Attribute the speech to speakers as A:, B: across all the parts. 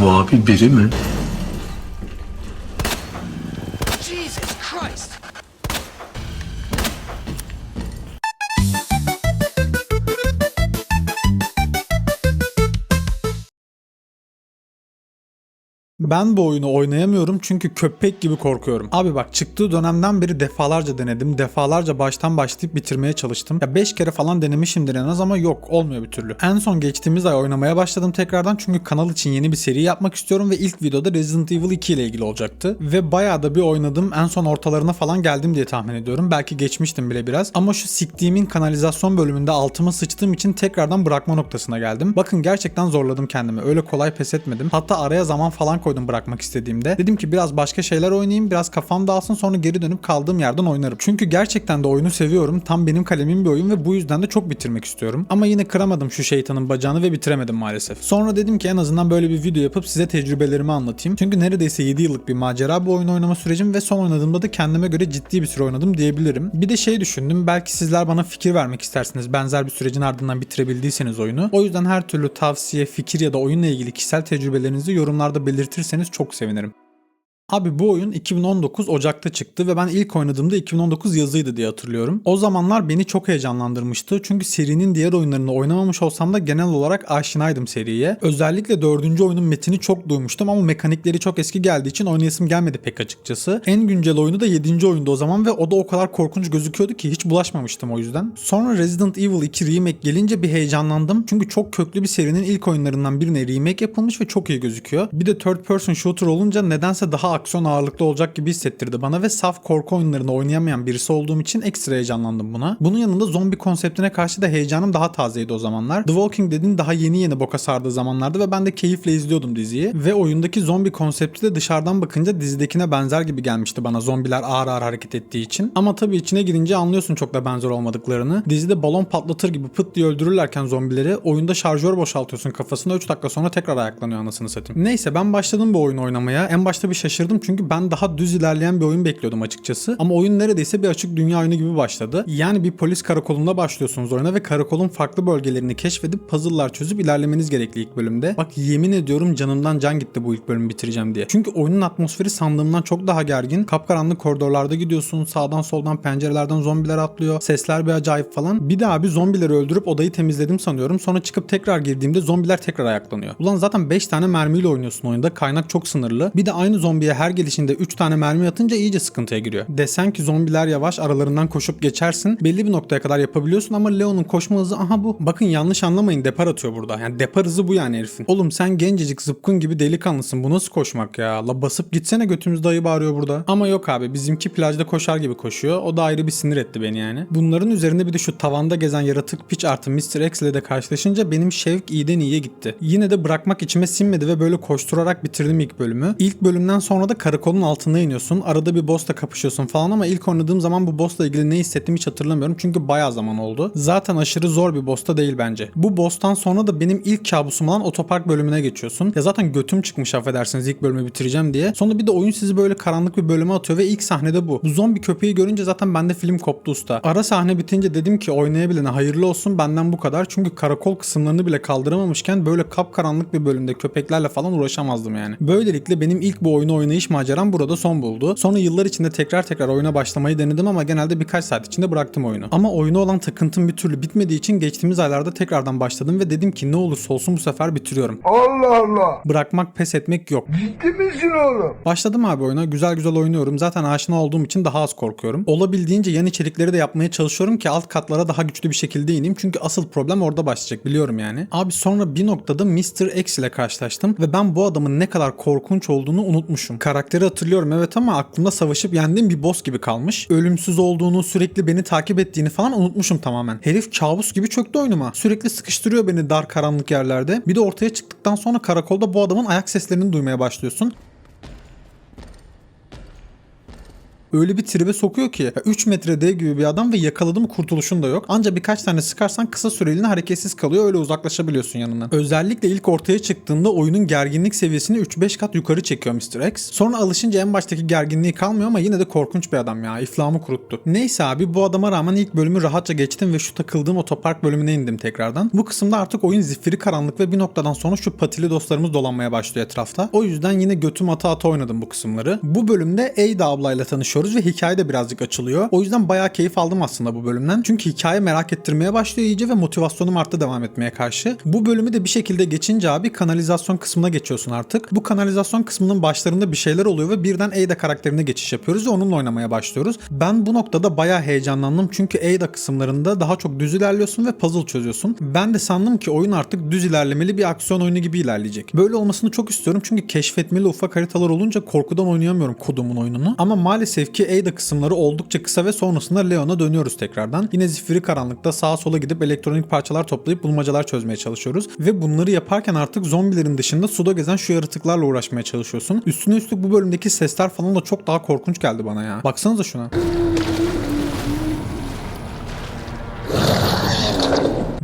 A: Bu abi biri mi?
B: Ben bu oyunu oynayamıyorum çünkü köpek gibi korkuyorum. Abi bak çıktığı dönemden beri defalarca denedim. Defalarca baştan başlayıp bitirmeye çalıştım. Ya 5 kere falan denemişimdir en az ama yok olmuyor bir türlü. En son geçtiğimiz ay oynamaya başladım tekrardan çünkü kanal için yeni bir seri yapmak istiyorum ve ilk videoda Resident Evil 2 ile ilgili olacaktı. Ve bayağı da bir oynadım. En son ortalarına falan geldim diye tahmin ediyorum. Belki geçmiştim bile biraz. Ama şu siktiğimin kanalizasyon bölümünde altıma sıçtığım için tekrardan bırakma noktasına geldim. Bakın gerçekten zorladım kendimi. Öyle kolay pes etmedim. Hatta araya zaman falan koydum bırakmak istediğimde. Dedim ki biraz başka şeyler oynayayım, biraz kafam dağılsın sonra geri dönüp kaldığım yerden oynarım. Çünkü gerçekten de oyunu seviyorum. Tam benim kalemim bir oyun ve bu yüzden de çok bitirmek istiyorum. Ama yine kıramadım şu şeytanın bacağını ve bitiremedim maalesef. Sonra dedim ki en azından böyle bir video yapıp size tecrübelerimi anlatayım. Çünkü neredeyse 7 yıllık bir macera bu oyunu oynama sürecim ve son oynadığımda da kendime göre ciddi bir süre oynadım diyebilirim. Bir de şey düşündüm. Belki sizler bana fikir vermek istersiniz. Benzer bir sürecin ardından bitirebildiyseniz oyunu. O yüzden her türlü tavsiye, fikir ya da oyunla ilgili kişisel tecrübelerinizi yorumlarda belirtirseniz çok sevinirim. Abi bu oyun 2019 Ocak'ta çıktı ve ben ilk oynadığımda 2019 yazıydı diye hatırlıyorum. O zamanlar beni çok heyecanlandırmıştı çünkü serinin diğer oyunlarını oynamamış olsam da genel olarak aşinaydım seriye. Özellikle dördüncü oyunun metini çok duymuştum ama mekanikleri çok eski geldiği için oynayasım gelmedi pek açıkçası. En güncel oyunu da 7. oyundu o zaman ve o da o kadar korkunç gözüküyordu ki hiç bulaşmamıştım o yüzden. Sonra Resident Evil 2 Remake gelince bir heyecanlandım çünkü çok köklü bir serinin ilk oyunlarından birine remake yapılmış ve çok iyi gözüküyor. Bir de third person shooter olunca nedense daha aksiyon ağırlıklı olacak gibi hissettirdi bana ve saf korku oyunlarını oynayamayan birisi olduğum için ekstra heyecanlandım buna. Bunun yanında zombi konseptine karşı da heyecanım daha tazeydi o zamanlar. The Walking Dead'in daha yeni yeni boka sardığı zamanlarda ve ben de keyifle izliyordum diziyi. Ve oyundaki zombi konsepti de dışarıdan bakınca dizidekine benzer gibi gelmişti bana zombiler ağır ağır hareket ettiği için. Ama tabii içine girince anlıyorsun çok da benzer olmadıklarını. Dizide balon patlatır gibi pıt diye öldürürlerken zombileri oyunda şarjör boşaltıyorsun kafasına 3 dakika sonra tekrar ayaklanıyor anasını satayım. Neyse ben başladım bu oyunu oynamaya. En başta bir şaşırdım çünkü ben daha düz ilerleyen bir oyun bekliyordum açıkçası. Ama oyun neredeyse bir açık dünya oyunu gibi başladı. Yani bir polis karakolunda başlıyorsunuz oyuna ve karakolun farklı bölgelerini keşfedip puzzle'lar çözüp ilerlemeniz gerekli ilk bölümde. Bak yemin ediyorum canımdan can gitti bu ilk bölümü bitireceğim diye. Çünkü oyunun atmosferi sandığımdan çok daha gergin. Kapkaranlık koridorlarda gidiyorsun. Sağdan soldan pencerelerden zombiler atlıyor. Sesler bir acayip falan. Bir de abi zombileri öldürüp odayı temizledim sanıyorum. Sonra çıkıp tekrar girdiğimde zombiler tekrar ayaklanıyor. Ulan zaten 5 tane mermiyle oynuyorsun oyunda. Kaynak çok sınırlı. Bir de aynı zombiye her gelişinde 3 tane mermi atınca iyice sıkıntıya giriyor. Desen ki zombiler yavaş aralarından koşup geçersin. Belli bir noktaya kadar yapabiliyorsun ama Leon'un koşma hızı aha bu. Bakın yanlış anlamayın depar atıyor burada. Yani depar hızı bu yani herifin. Oğlum sen gencecik zıpkın gibi delikanlısın. Bu nasıl koşmak ya? La basıp gitsene götümüz dayı bağırıyor burada. Ama yok abi bizimki plajda koşar gibi koşuyor. O da ayrı bir sinir etti beni yani. Bunların üzerinde bir de şu tavanda gezen yaratık piç artı Mr. X ile de karşılaşınca benim şevk iyiden iyiye gitti. Yine de bırakmak içime sinmedi ve böyle koşturarak bitirdim ilk bölümü. İlk bölümden sonra da karakolun altına iniyorsun. Arada bir boss'la kapışıyorsun falan ama ilk oynadığım zaman bu boss'la ilgili ne hissettiğimi hiç hatırlamıyorum. Çünkü bayağı zaman oldu. Zaten aşırı zor bir boss değil bence. Bu boss'tan sonra da benim ilk kabusum olan otopark bölümüne geçiyorsun. Ya zaten götüm çıkmış affedersiniz ilk bölümü bitireceğim diye. Sonra bir de oyun sizi böyle karanlık bir bölüme atıyor ve ilk sahnede bu. Bu zombi köpeği görünce zaten bende film koptu usta. Ara sahne bitince dedim ki oynayabilene hayırlı olsun benden bu kadar. Çünkü karakol kısımlarını bile kaldıramamışken böyle kapkaranlık bir bölümde köpeklerle falan uğraşamazdım yani. Böylelikle benim ilk bu oyunu oynayış maceram burada son buldu. Sonra yıllar içinde tekrar tekrar oyuna başlamayı denedim ama genelde birkaç saat içinde bıraktım oyunu. Ama oyuna olan takıntım bir türlü bitmediği için geçtiğimiz aylarda tekrardan başladım ve dedim ki ne olursa olsun bu sefer bitiriyorum.
C: Allah Allah.
B: Bırakmak pes etmek yok.
C: Ciddi misin oğlum?
B: Başladım abi oyuna. Güzel güzel oynuyorum. Zaten aşina olduğum için daha az korkuyorum. Olabildiğince yan içerikleri de yapmaya çalışıyorum ki alt katlara daha güçlü bir şekilde ineyim. Çünkü asıl problem orada başlayacak biliyorum yani. Abi sonra bir noktada Mr. X ile karşılaştım ve ben bu adamın ne kadar korkunç olduğunu unutmuşum. Karakteri hatırlıyorum evet ama aklımda savaşıp yendiğim bir boss gibi kalmış. Ölümsüz olduğunu, sürekli beni takip ettiğini falan unutmuşum tamamen. Herif kabus gibi çöktü oyunuma. Sürekli sıkıştırıyor beni dar karanlık yerlerde. Bir de ortaya çıktıktan sonra karakolda bu adamın ayak seslerini duymaya başlıyorsun. Öyle bir tribe sokuyor ki 3 metre dev gibi bir adam ve yakaladı mı kurtuluşun da yok. Anca birkaç tane sıkarsan kısa süreliğine hareketsiz kalıyor öyle uzaklaşabiliyorsun yanından. Özellikle ilk ortaya çıktığında oyunun gerginlik seviyesini 3-5 kat yukarı çekiyor Mr. X. Sonra alışınca en baştaki gerginliği kalmıyor ama yine de korkunç bir adam ya. İflahımı kuruttu. Neyse abi bu adama rağmen ilk bölümü rahatça geçtim ve şu takıldığım otopark bölümüne indim tekrardan. Bu kısımda artık oyun zifiri karanlık ve bir noktadan sonra şu patili dostlarımız dolanmaya başlıyor etrafta. O yüzden yine götüm ata ata oynadım bu kısımları. Bu bölümde Ada ablayla tanışıyoruz ve hikaye de birazcık açılıyor. O yüzden bayağı keyif aldım aslında bu bölümden. Çünkü hikaye merak ettirmeye başlıyor iyice ve motivasyonum arttı devam etmeye karşı. Bu bölümü de bir şekilde geçince abi kanalizasyon kısmına geçiyorsun artık. Bu kanalizasyon kısmının başlarında bir şeyler oluyor ve birden Ada karakterine geçiş yapıyoruz ve onunla oynamaya başlıyoruz. Ben bu noktada bayağı heyecanlandım çünkü Ada kısımlarında daha çok düz ilerliyorsun ve puzzle çözüyorsun. Ben de sandım ki oyun artık düz ilerlemeli bir aksiyon oyunu gibi ilerleyecek. Böyle olmasını çok istiyorum çünkü keşfetmeli ufak haritalar olunca korkudan oynayamıyorum kodumun oyununu. Ama maalesef ki Ada kısımları oldukça kısa ve sonrasında Leon'a dönüyoruz tekrardan. Yine zifiri karanlıkta sağa sola gidip elektronik parçalar toplayıp bulmacalar çözmeye çalışıyoruz. Ve bunları yaparken artık zombilerin dışında suda gezen şu yaratıklarla uğraşmaya çalışıyorsun. Üstüne üstlük bu bölümdeki sesler falan da çok daha korkunç geldi bana ya. Baksanıza şuna.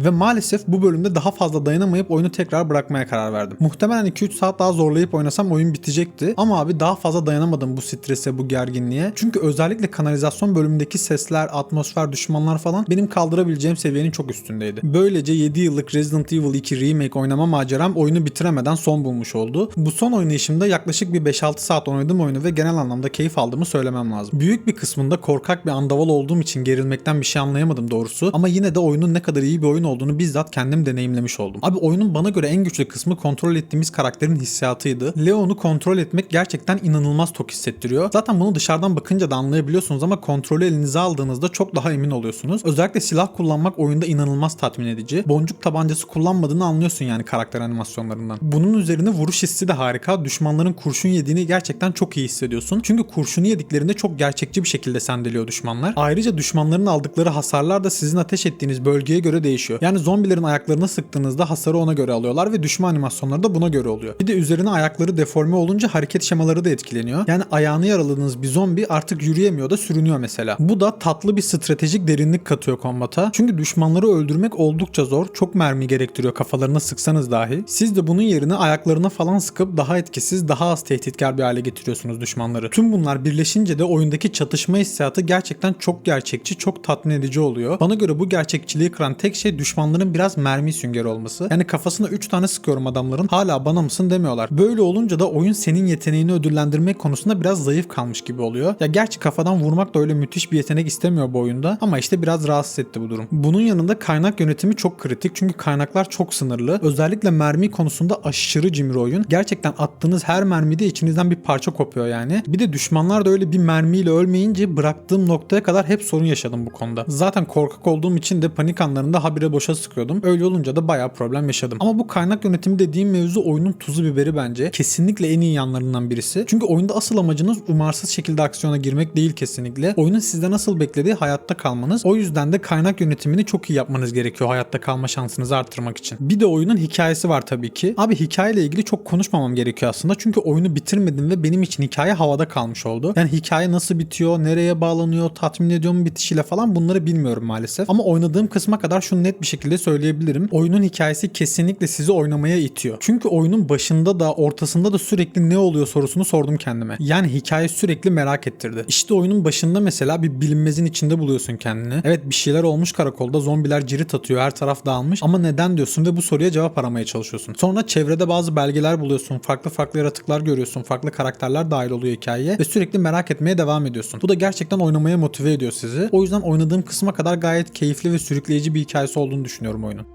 B: Ve maalesef bu bölümde daha fazla dayanamayıp oyunu tekrar bırakmaya karar verdim. Muhtemelen 2-3 saat daha zorlayıp oynasam oyun bitecekti. Ama abi daha fazla dayanamadım bu strese, bu gerginliğe. Çünkü özellikle kanalizasyon bölümündeki sesler, atmosfer, düşmanlar falan benim kaldırabileceğim seviyenin çok üstündeydi. Böylece 7 yıllık Resident Evil 2 Remake oynama maceram oyunu bitiremeden son bulmuş oldu. Bu son oynayışımda yaklaşık bir 5-6 saat oynadım oyunu ve genel anlamda keyif aldığımı söylemem lazım. Büyük bir kısmında korkak bir andaval olduğum için gerilmekten bir şey anlayamadım doğrusu. Ama yine de oyunun ne kadar iyi bir oyun olduğunu bizzat kendim deneyimlemiş oldum. Abi oyunun bana göre en güçlü kısmı kontrol ettiğimiz karakterin hissiyatıydı. Leon'u kontrol etmek gerçekten inanılmaz tok hissettiriyor. Zaten bunu dışarıdan bakınca da anlayabiliyorsunuz ama kontrolü elinize aldığınızda çok daha emin oluyorsunuz. Özellikle silah kullanmak oyunda inanılmaz tatmin edici. Boncuk tabancası kullanmadığını anlıyorsun yani karakter animasyonlarından. Bunun üzerine vuruş hissi de harika. Düşmanların kurşun yediğini gerçekten çok iyi hissediyorsun. Çünkü kurşunu yediklerinde çok gerçekçi bir şekilde sendeliyor düşmanlar. Ayrıca düşmanların aldıkları hasarlar da sizin ateş ettiğiniz bölgeye göre değişiyor. Yani zombilerin ayaklarına sıktığınızda hasarı ona göre alıyorlar ve düşman animasyonları da buna göre oluyor. Bir de üzerine ayakları deforme olunca hareket şemaları da etkileniyor. Yani ayağını yaraladığınız bir zombi artık yürüyemiyor da sürünüyor mesela. Bu da tatlı bir stratejik derinlik katıyor kombata. Çünkü düşmanları öldürmek oldukça zor. Çok mermi gerektiriyor kafalarına sıksanız dahi. Siz de bunun yerine ayaklarına falan sıkıp daha etkisiz, daha az tehditkar bir hale getiriyorsunuz düşmanları. Tüm bunlar birleşince de oyundaki çatışma hissiyatı gerçekten çok gerçekçi, çok tatmin edici oluyor. Bana göre bu gerçekçiliği kıran tek şey düşmanların biraz mermi süngeri olması. Yani kafasına 3 tane sıkıyorum adamların hala bana mısın demiyorlar. Böyle olunca da oyun senin yeteneğini ödüllendirmek konusunda biraz zayıf kalmış gibi oluyor. Ya gerçi kafadan vurmak da öyle müthiş bir yetenek istemiyor bu oyunda ama işte biraz rahatsız etti bu durum. Bunun yanında kaynak yönetimi çok kritik çünkü kaynaklar çok sınırlı. Özellikle mermi konusunda aşırı cimri oyun. Gerçekten attığınız her mermide içinizden bir parça kopuyor yani. Bir de düşmanlar da öyle bir mermiyle ölmeyince bıraktığım noktaya kadar hep sorun yaşadım bu konuda. Zaten korkak olduğum için de panik anlarında habire boşa sıkıyordum. Öyle olunca da bayağı problem yaşadım. Ama bu kaynak yönetimi dediğim mevzu oyunun tuzu biberi bence. Kesinlikle en iyi yanlarından birisi. Çünkü oyunda asıl amacınız umarsız şekilde aksiyona girmek değil kesinlikle. Oyunun sizde nasıl beklediği hayatta kalmanız. O yüzden de kaynak yönetimini çok iyi yapmanız gerekiyor hayatta kalma şansınızı arttırmak için. Bir de oyunun hikayesi var tabii ki. Abi hikayeyle ilgili çok konuşmamam gerekiyor aslında. Çünkü oyunu bitirmedim ve benim için hikaye havada kalmış oldu. Yani hikaye nasıl bitiyor, nereye bağlanıyor, tatmin ediyor mu bitişiyle falan bunları bilmiyorum maalesef. Ama oynadığım kısma kadar şunu net bir şekilde söyleyebilirim. Oyunun hikayesi kesinlikle sizi oynamaya itiyor. Çünkü oyunun başında da ortasında da sürekli ne oluyor sorusunu sordum kendime. Yani hikaye sürekli merak ettirdi. İşte oyunun başında mesela bir bilinmezin içinde buluyorsun kendini. Evet bir şeyler olmuş karakolda zombiler cirit atıyor her taraf dağılmış ama neden diyorsun ve bu soruya cevap aramaya çalışıyorsun. Sonra çevrede bazı belgeler buluyorsun. Farklı farklı yaratıklar görüyorsun. Farklı karakterler dahil oluyor hikayeye ve sürekli merak etmeye devam ediyorsun. Bu da gerçekten oynamaya motive ediyor sizi. O yüzden oynadığım kısma kadar gayet keyifli ve sürükleyici bir hikayesi olduğunu düşünüyorum oyunun.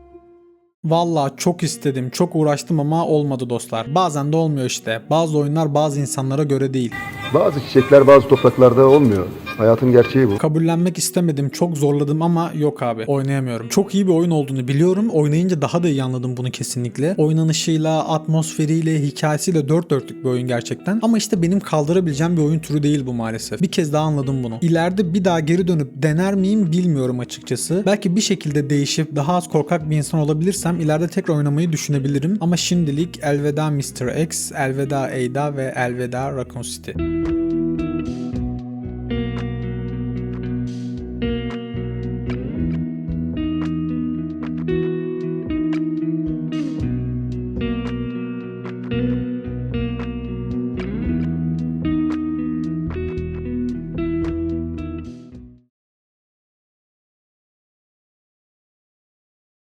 B: Valla çok istedim, çok uğraştım ama olmadı dostlar. Bazen de olmuyor işte. Bazı oyunlar bazı insanlara göre değil.
A: Bazı çiçekler bazı topraklarda olmuyor. Hayatın gerçeği bu.
B: Kabullenmek istemedim, çok zorladım ama yok abi. Oynayamıyorum. Çok iyi bir oyun olduğunu biliyorum. Oynayınca daha da iyi anladım bunu kesinlikle. Oynanışıyla, atmosferiyle, hikayesiyle dört dörtlük bir oyun gerçekten. Ama işte benim kaldırabileceğim bir oyun türü değil bu maalesef. Bir kez daha anladım bunu. İleride bir daha geri dönüp dener miyim bilmiyorum açıkçası. Belki bir şekilde değişip daha az korkak bir insan olabilirsem ileride tekrar oynamayı düşünebilirim. Ama şimdilik elveda Mr. X, elveda Ada ve elveda Raccoon City.